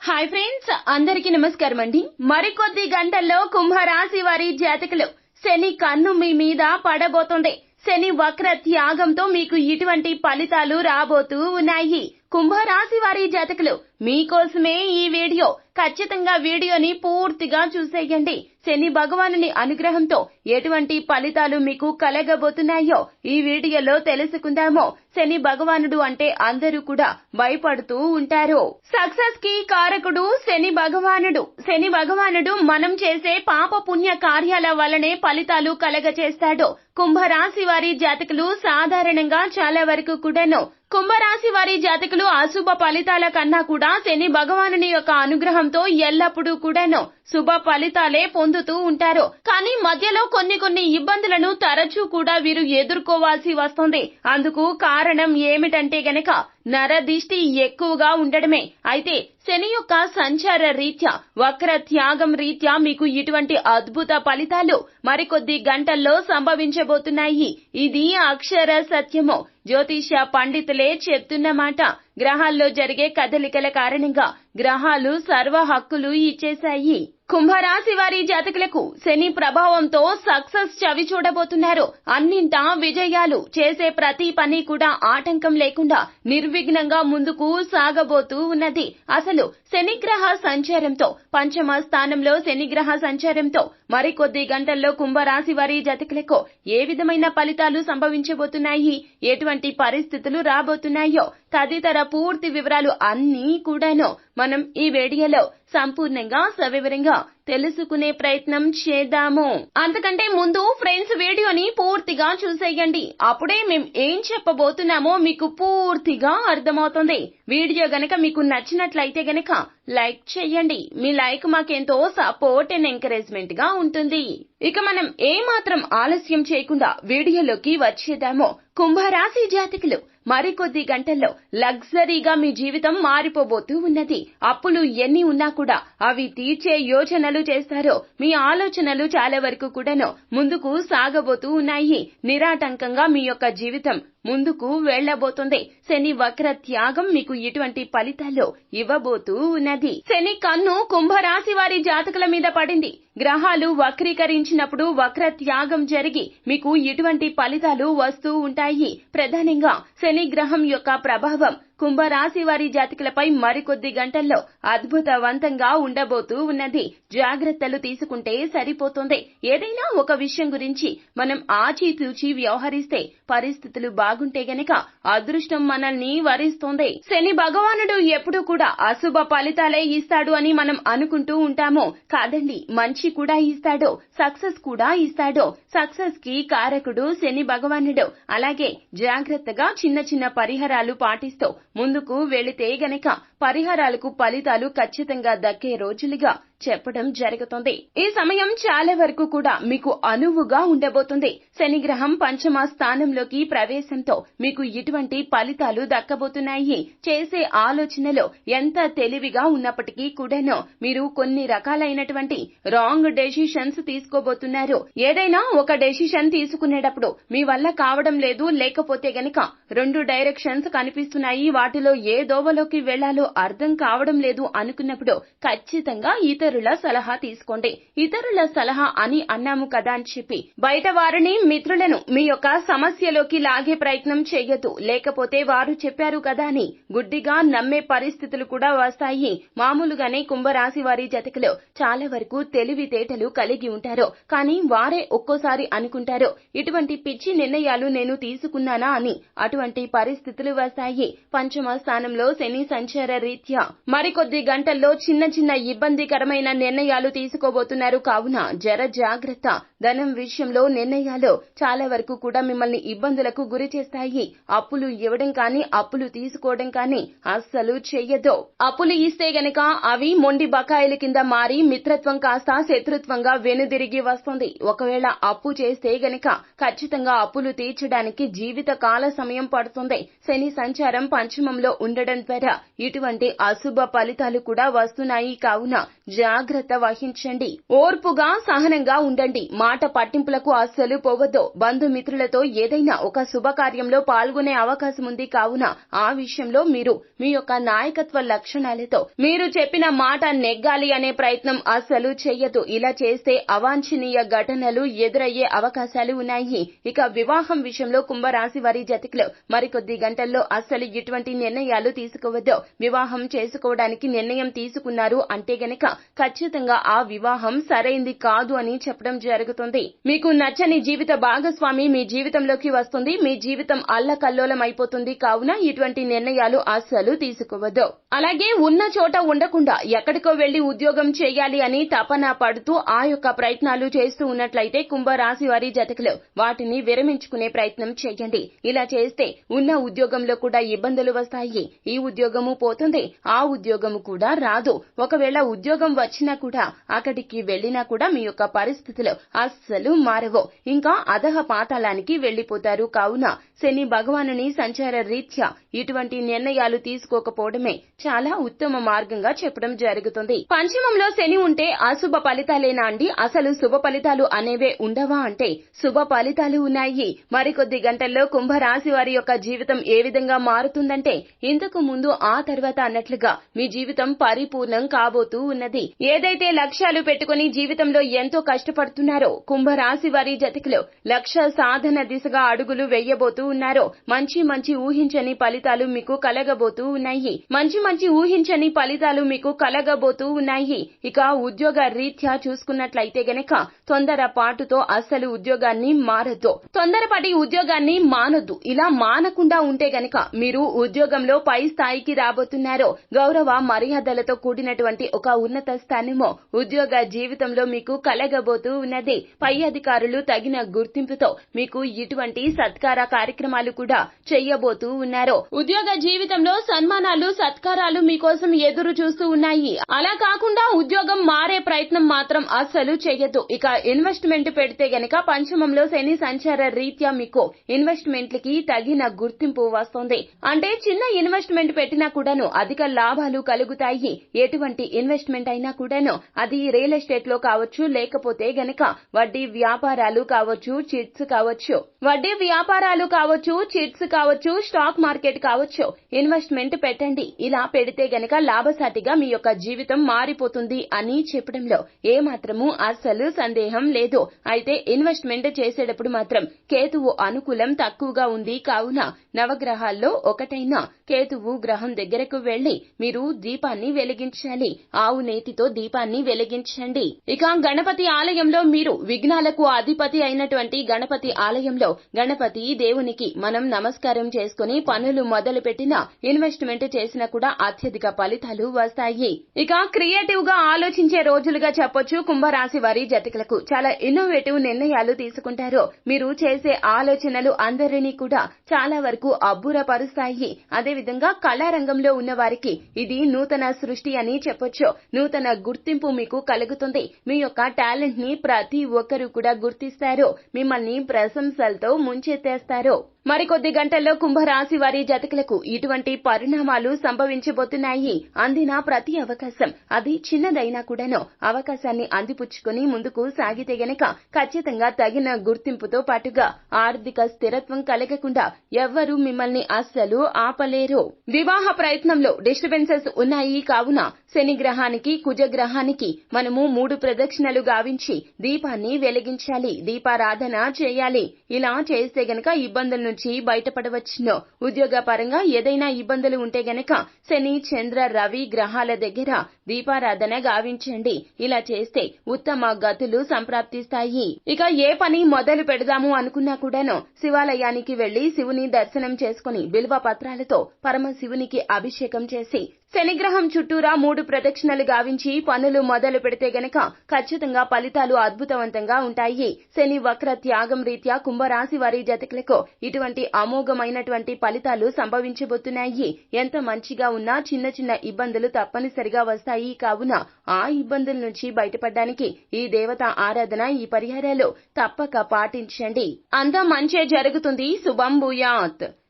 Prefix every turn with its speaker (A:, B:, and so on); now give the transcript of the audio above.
A: Hi friends అందరికీ నమస్కారం అండి మరికొద్ది గంటల్లో కుంభరాశి వారి జాతకులు శని కన్ను మీ మీద పడబోతుంది. శని వక్ర త్యాగంతో మీకు ఇటువంటి ఫలితాలు రాబోతూ ఉన్నాయి. కుంభరాశి వారి జాతకులు మీకోసమే ఈ వీడియో. ఖచ్చితంగా వీడియోని పూర్తిగా చూసేయండి. శని భగవానుని అనుగ్రహంతో ఎటువంటి ఫలితాలు మీకు కలగబోతున్నాయో ఈ వీడియోలో తెలుసుకుందాము. శని భగవానుడు అంటే అందరూ కూడా భయపడుతూ ఉంటారు. సక్సెస్కి కారకుడు శని భగవానుడు. శని భగవానుడు మనం చేసే పాప పుణ్య కార్యాల వల్లనే ఫలితాలు కలగచేస్తాడు. కుంభరాశి వారి జాతకులు సాధారణంగా చాలా వరకు కూడాను కుంభరాశి వారి జాతకులు అశుభ ఫలితాల కన్నా కూడా శని భగవానుని యొక్క అనుగ్రహంతో ఎల్లప్పుడూ కూడాను శుభ ఫలితాలే పొందుతూ ఉంటారు. కానీ మధ్యలో కొన్ని కొన్ని ఇబ్బందులను తరచూ కూడా వీరు ఎదుర్కోవాల్సి వస్తుంది. అందుకు కారణం ఏమిటంటే గనక నరదిష్టి ఎక్కువగా ఉండడమే. అయితే శని యొక్క సంచార రీత్యా వక్ర త్యాగం రీత్యా మీకు ఇటువంటి అద్భుత ఫలితాలు మరికొద్ది గంటల్లో సంభవించబోతున్నాయి. ఇది అక్షర సత్యము. జ్యోతిష పండితులే చెప్తున్నమాట గ్రహాల్లో జరిగే కదలికల కారణంగా గ్రహాలు సర్వ హక్కులు ఇచ్చేశాయి. కుంభరాశి వారి జాతకులకు శని ప్రభావంతో సక్సెస్ చవి చూడబోతున్నారు. అన్నింటా విజయాలు చేసే ప్రతి పని కూడా ఆటంకం లేకుండా నిర్విఘ్నంగా ముందుకు సాగబోతూ ఉన్నది. అసలు శనిగ్రహ సంచారంతో పంచమ స్థానంలో శనిగ్రహ సంచారంతో మరికొద్ది గంటల్లో కుంభరాశి వారి జాతకులకు ఏ విధమైన ఫలితాలు సంభవించబోతున్నాయి? ఎటువంటి పరిస్థితులు రాబోతున్నాయో తదితర పూర్తి వివరాలు అన్నీ కూడాను మనం ఈ వీడియోలో సంపూర్ణంగా సవివరంగా తెలుసుకునే ప్రయత్నం చేద్దాము. అంతకంటే ముందు ఫ్రెండ్స్ వీడియోని పూర్తిగా చూసేయండి. అప్పుడే మేము ఏం చెప్పబోతున్నామో మీకు పూర్తిగా అర్థమవుతుంది. వీడియో గనక మీకు నచ్చినట్లయితే గనక లైక్ చేయండి. మీ లైక్ మాకెంతో సపోర్ట్ అండ్ ఎంకరేజ్మెంట్గా ఉంటుంది. ఇక మనం ఏ మాత్రం ఆలస్యం చేయకుండా వీడియోలోకి వచ్చేద్దాము. కుంభరాశి జాతకులు మరికొద్ది గంటల్లో లగ్జరీగా మీ జీవితం మారిపోబోతూ ఉన్నది. అప్పులు ఎన్ని ఉన్నా కూడా అవి తీర్చే యోచనలు చేస్తారో మీ ఆలోచనలు చాలా వరకు కూడాను ముందుకు సాగబోతూ ఉన్నాయి. నిరాటంకంగా మీ యొక్క జీవితం ముందుకు వెళ్ళబోతుంది శని వక్ర త్యాగం మీకు ఇటువంటి ఫలితాలు ఇవ్వబోతూ ఉన్నది. శని కన్ను కుంభరాశి వారి జాతకుల మీద పడింది. గ్రహాలు వక్రీకరించినప్పుడు వక్ర త్యాగం జరిగి మీకు ఇటువంటి ఫలితాలు వస్తూ ఉంటాయి. ప్రధానంగా శని గ్రహం యొక్క ప్రభావం కుంభరాశి వారి జాతకులపై మరికొద్ది గంటల్లో అద్భుతవంతంగా ఉండబోతూ ఉన్నది. జాగ్రత్తలు తీసుకుంటే సరిపోతుంది. ఏదైనా ఒక విషయం గురించి మనం ఆచితూచి వ్యవహరిస్తే పరిస్థితులు బాగుంటే గనక అదృష్టం మనల్ని వరిస్తుంది. శని భగవానుడు ఎప్పుడూ కూడా అశుభ ఫలితాలే ఇస్తాడు అని మనం అనుకుంటూ ఉంటాము. కాదండి మంచి కూడా ఇస్తాడు సక్సెస్ కూడా ఇస్తాడు. సక్సెస్కి కారకుడు శని భగవానుడు. అలాగే జాగ్రత్తగా చిన్న చిన్న పరిహారాలు పాటిస్తూ ముందుకు వెళితే గనక పరిహారాలకు ఫలితాలు ఖచ్చితంగా దక్కే రోజులుగా చెప్పడం జరుగుతుంది. ఈ సమయం చాలా వరకు కూడా మీకు అనువుగా ఉండబోతుంది. శనిగ్రహం పంచమ స్థానంలోకి ప్రవేశంతో మీకు ఇటువంటి ఫలితాలు దక్కబోతున్నాయి. చేసే ఆలోచనలో ఎంత తెలివిగా ఉన్నప్పటికీ కూడాను మీరు కొన్ని రకాలైనటువంటి రాంగ్ డెసిషన్స్ తీసుకోబోతున్నారు. ఏదైనా ఒక డెసిషన్ తీసుకునేటప్పుడు మీ వల్ల కావడం లేదు లేకపోతే గనక రెండు డైరెక్షన్స్ కనిపిస్తున్నాయి వాటిలో ఏ దోవలోకి వెళ్ళాలో అర్థం కావడం లేదు అనుకున్నప్పుడు ఖచ్చితంగా ఇతరుల సలహా తీసుకోండి. ఇతరుల సలహా అని అన్నాము కదా అని చెప్పి బయట వారిని మిత్రులను మీ యొక్క సమస్యలోకి లాగే ప్రయత్నం చేయొద్దు. లేకపోతే వారు చెప్పారు కదా అని. గుడ్డిగా నమ్మే పరిస్థితులు కూడా వస్తాయి. మామూలుగానే కుంభరాశి వారి జతకలో చాలా వరకు తెలివితేటలు కలిగి ఉంటారు. కానీ వారే ఒక్కోసారి అనుకుంటారు ఇటువంటి పిచ్చి నిర్ణయాలు నేను తీసుకున్నానా అని. అటువంటి పరిస్థితులు వస్తాయి. పంచమ స్థానంలో శని సంచార రీత్యా మరికొద్ది గంటల్లో చిన్న చిన్న ఇబ్బందికరమైన నిర్ణయాలు తీసుకోబోతున్నారు. కావున జర జాగ్రత్త. ధనం విషయంలో నిర్ణయాలు చాలా వరకు కూడా మిమ్మల్ని ఇబ్బందులకు గురి చేస్తాయి. అప్పులు ఇవ్వడం కానీ అప్పులు తీసుకోవడం కానీ అస్సలు చెయ్యదు. అప్పులు ఇస్తే గనక అవి మొండి బకాయిల కింద మారి మిత్రత్వం కాస్త శత్రుత్వంగా వెనుదిరిగి వస్తుంది. ఒకవేళ అప్పు చేస్తే గనక ఖచ్చితంగా అప్పులు తీర్చడానికి జీవిత కాల సమయం పడుతుంది. శని సంచారం పంచమంలో ఉండడం ద్వారా ఇటువంటి అశుభ ఫలితాలు కూడా వస్తున్నాయి. కావున జాగ్రత్త వహించండి. ఓర్పుగా సహనంగా ఉండండి. మాట పట్టింపులకు అస్సలు పోవద్దు. బంధుమిత్రులతో ఏదైనా ఒక శుభకార్యంలో పాల్గొనే అవకాశం ఉంది. కావున ఆ విషయంలో మీరు మీ యొక్క నాయకత్వ లక్షణాలతో మీరు చెప్పిన మాట నెగ్గాలి అనే ప్రయత్నం అస్సలు చెయ్యదు ఇలా చేస్తే అవాంఛనీయ ఘటనలు ఎదురయ్యే అవకాశాలు ఉన్నాయి. ఇక వివాహం విషయంలో కుంభరాశి వారి జతికులు మరికొద్ది గంటల్లో అస్సలు ఇటువంటి నిర్ణయాలు తీసుకోవద్దు. వివాహం చేసుకోవడానికి నిర్ణయం తీసుకున్నారు. అంటే గనక ఖచ్చితంగా ఆ వివాహం సరైంది కాదు అని చెప్పడం జరుగుతుంది. మీకు నచ్చని జీవిత భాగస్వామి మీ జీవితంలోకి వస్తుంది. మీ జీవితం అల్లకల్లోలం అయిపోతుంది కావున ఇటువంటి నిర్ణయాలు అస్సలు తీసుకోవద్దు. అలాగే ఉన్న చోట ఉండకుండా ఎక్కడికో వెళ్ళి ఉద్యోగం చేయాలి అని తపన పడుతూ ఆ యొక్క ప్రయత్నాలు చేస్తూ ఉన్నట్లయితే కుంభరాశి వారి జతకులు వాటిని విరమించుకునే ప్రయత్నం చేయండి. ఇలా చేస్తే ఉన్న ఉద్యోగంలో కూడా ఇబ్బందులు వస్తాయి. ఈ ఉద్యోగము పోతుంది. ఆ ఉద్యోగము కూడా రాదు. ఒకవేళ ఉద్యోగం వచ్చినా కూడా అక్కడికి వెళ్ళినా కూడా మీ యొక్క పరిస్థితులు అస్సలు మారవు. ఇంకా అధహ పాతాళానికి వెళ్ళిపోతారు కావున శని భగవానుని సంచార రీత్యా ఇటువంటి నిర్ణయాలు తీసుకోకపోవడమే చాలా ఉత్తమ మార్గంగా చెప్పడం జరుగుతుంది. పంచమంలో శని ఉంటే అశుభ ఫలితాలేనా అండి? అసలు శుభ ఫలితాలు అనేవే ఉండవా అంటే శుభ ఫలితాలు ఉన్నాయి. మరికొద్ది గంటల్లో కుంభరాశి వారి యొక్క జీవితం ఏ విధంగా మారుతుందంటే ఇంతకు ముందు ఆ తర్వాత అన్నట్లుగా మీ జీవితం పరిపూర్ణం కాబోతూ ఉన్నది. ఏదైతే లక్ష్యాలు పెట్టుకుని జీవితంలో ఎంతో కష్టపడుతున్నారో కుంభరాశి వారి జతకులు లక్ష్య సాధన దిశగా అడుగులు వేయబోతూ ఉన్నారో మంచి మంచి ఊహించని ఫలితాలు మీకు కలగబోతూ ఉన్నాయి. మంచి మంచి ఊహించని ఫలితాలు మీకు కలగబోతూ ఉన్నాయి. ఇక ఉద్యోగ రీత్యా చూసుకున్నట్లయితే గనక తొందర పాటుతో అస్సలు ఉద్యోగాన్ని మారద్దు. తొందరపడి ఉద్యోగాన్ని మానొద్దు. ఇలా మానకుండా ఉంటే గనక మీరు ఉద్యోగంలో పై స్థాయికి రాబోతున్నారో గౌరవ మర్యాదలతో కూడినటువంటి ఒక ఉన్నత స్థానమో ఉద్యోగ జీవితంలో మీకు కలగబోతూ ఉన్నది. పై అధికారులు తగిన గుర్తింపుతో మీకు ఇటువంటి సత్కార కార్యక్రమాలు కూడా చేయబోతూ ఉన్నారు. ఉద్యోగ జీవితంలో సన్మానాలు సత్కారాలు మీకోసం ఎదురు చూస్తూ ఉన్నాయి. అలా కాకుండా ఉద్యోగం మారే ప్రయత్నం మాత్రం అస్సలు చేయదు ఇక ఇన్వెస్ట్మెంట్ పెడితే గనక పంచమంలో శని సంచార రీత్యా మీకు ఇన్వెస్ట్మెంట్లకి తగిన గుర్తింపు వస్తుంది. అంటే చిన్న ఇన్వెస్ట్మెంట్ పెట్టినా కూడాను అధిక లాభాలు కలుగుతాయి. ఎటువంటి ఇన్వెస్ట్మెంట్ అయినా కూడాను అది రియల్ ఎస్టేట్లో కావచ్చు లేకపోతే గనక వడ్డీ వ్యాపారాలు కావచ్చు చిట్స్ కావచ్చు. వడ్డీ వ్యాపారాలు కావచ్చు చిట్స్ కావచ్చు స్టాక్ మార్కెట్ కావచ్చు ఇన్వెస్ట్మెంట్ పెట్టండి. ఇలా పెడితే గనక లాభసాటిగా మీ యొక్క జీవితం మారిపోతుంది అని చెప్పడంలో ఏ మాత్రము అస్సలు సందేహం లేదు. అయితే ఇన్వెస్ట్మెంట్ చేసేటప్పుడు మాత్రం కేతువు అనుకూలం తక్కువగా ఉంది. కావున నవగ్రహాల్లో ఒకటైన కేతువు గ్రహం దగ్గరకు వెళ్ళి మీరు దీపాన్ని వెలిగించాలి. ఆవు నేతితో దీపాన్ని వెలిగించండి. ఇక గణపతి ఆలయంలో మీరు విఘ్నాలకు అధిపతి అయినటువంటి గణపతి ఆలయంలో గణపతి దేవునికి మనం నమస్కారం చేసుకుని పనులు మొదలు పెట్టినా ఇన్వెస్ట్మెంట్ చేసినా కూడా అత్యధిక ఫలితాలు వస్తాయి. ఇక క్రియేటివ్గా ఆలోచించే రోజులుగా చెప్పొచ్చు. కుంభరాశి వారి జతకులకు చాలా ఇన్నోవేటివ్ నిర్ణయాలు తీసుకుంటారు. మీరు చేసే ఆలోచనలు అందరినీ కూడా చాలా వరకు అబ్బురపరుస్తాయి. అదేవిధంగా కళారంగంలో ఉన్న వారికి ఇది నూతన సృష్టి అని చెప్పొచ్చు. నూతన గుర్తింపు మీకు కలుగుతుంది. మీ యొక్క టాలెంట్ని ప్రతి ఒక్కరూ కూడా గుర్తిస్తారు. మిమ్మల్ని ప్రశంసలతో ముంచెత్తేస్తారు. మరికొద్ది గంటల్లో కుంభరాశి వారి జతకులకు ఇటువంటి పరిణామాలు సంభవించబోతున్నాయి. అందిన ప్రతి అవకాశం అది చిన్నదైనా కూడాను అవకాశాన్ని అందిపుచ్చుకుని ముందుకు సాగితే గనక ఖచ్చితంగా తగిన గుర్తింపుతో పాటుగా ఆర్థిక స్థిరత్వం కలగకుండా ఎవ్వరూ మిమ్మల్ని అస్సలు ఆపలేరు. వివాహ ప్రయత్నంలో డిస్టర్బెన్సెస్ ఉన్నాయి కావున శని గ్రహానికి కుజ గ్రహానికి మనము మూడు ప్రదక్షిణలు గావించి దీపాన్ని వెలిగించాలి. దీపారాధన చేయాలి. ఇలా చేస్తే గనక ఇబ్బందులను నుంచి బయటపడవచ్చును. ఉద్యోగ పరంగా ఏదైనా ఇబ్బందులు ఉంటే గనక శని చంద్ర రవి గ్రహాల దగ్గర దీపారాధన గావించండి. ఇలా చేస్తే ఉత్తమ గతులు సంప్రాప్తిస్తాయి. ఇక ఏ పని మొదలు పెడదాము అనుకున్నా కూడాను శివాలయానికి వెళ్ళి శివుని దర్శనం చేసుకుని బిల్వ పత్రాలతో పరమశివునికి అభిషేకం చేసి శనిగ్రహం చుట్టూరా మూడు ప్రదక్షిణలు గావించి పనులు మొదలు పెడితే గనక ఖచ్చితంగా ఫలితాలు అద్భుతవంతంగా ఉంటాయి. శని వక్ర త్యాగం రీత్యా కుంభరాశి వారి జతకులకు ఇటువంటి అమోఘమైనటువంటి ఫలితాలు సంభవించబోతున్నాయి. ఎంత మంచిగా ఉన్నా చిన్న చిన్న ఇబ్బందులు తప్పనిసరిగా వస్తాయి. కావున ఆ ఇబ్బందుల నుంచి బయటపడడానికి ఈ దేవత ఆరాధన ఈ పరిహారాలు తప్పక పాటించండి. అంతా మంచే జరుగుతుంది. శుభం భూయాత్.